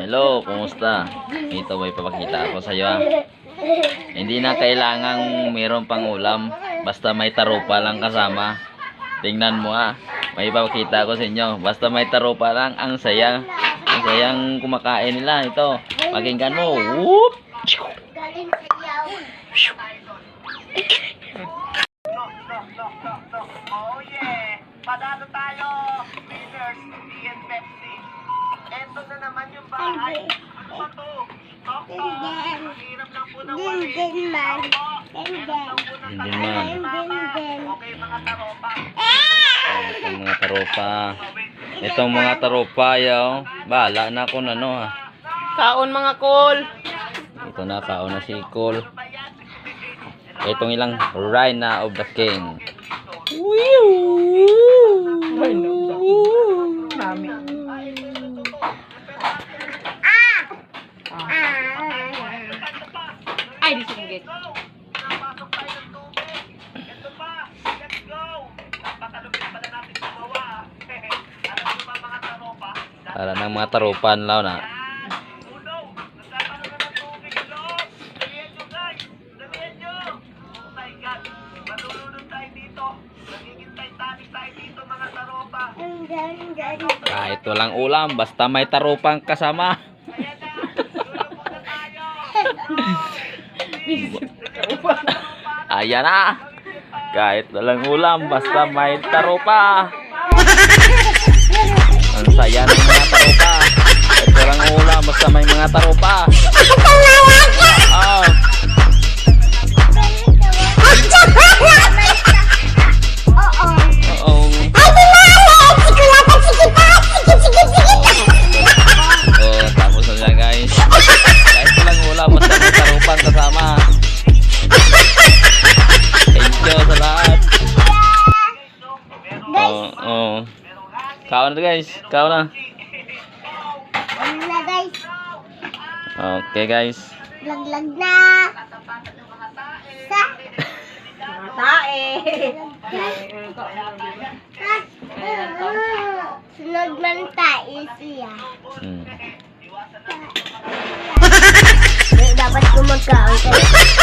Hello, kumusta? Ito may papakita ako sa iyo. ah. Hindi na kailangang mayroon pang ulam. Basta may tarupa lang kasama. Tingnan mo ha. May papakita ako sa inyo. Basta may tarupa lang. Ang saya. Ang sayang kumakain nila. Ito. Pakinggan mo. Whoop! Galing sayaw. Oh yeah! Panalo tayo! Winners, Pepsi. Eto na naman yung. Ano ba to? Doktor, ang hirap lang po ng wali. Din man. Opo, Din hirap lang po ng man. Okay, mga taropa. Mga tarupa. Itong mga tarupa, yaw. Bahala na ako na no ha. Kaon mga kol. Ito na, kaon na si Cole. Itong ilang Rhina of the King. Mami. Ay, di singgit. Napasok tayo ng tubig. Ito pa, let's go! Napakalupit pala natin gumawa. Alam mo ba mga taropa? Para ng mga tarupan lao na. Uno, nagkakaroon na ng tubig sa loob. Dalihan nyo guys, dalihan nyo. Oh my God, matulunod tayo dito. Nagiging Titanic tayo dito mga taropa. Ang ganda. Kahit walang ulam, basta may tarupang kasama. Ayan na. Kahit walang ulam, basta may tarupa. Ang Kaon na guys. Kaon na. Ano na guys? Okay guys. Laglag na. Sa. Mga tae. Sunod man tayo siya. Mm. Dapat kumagkaon tayo.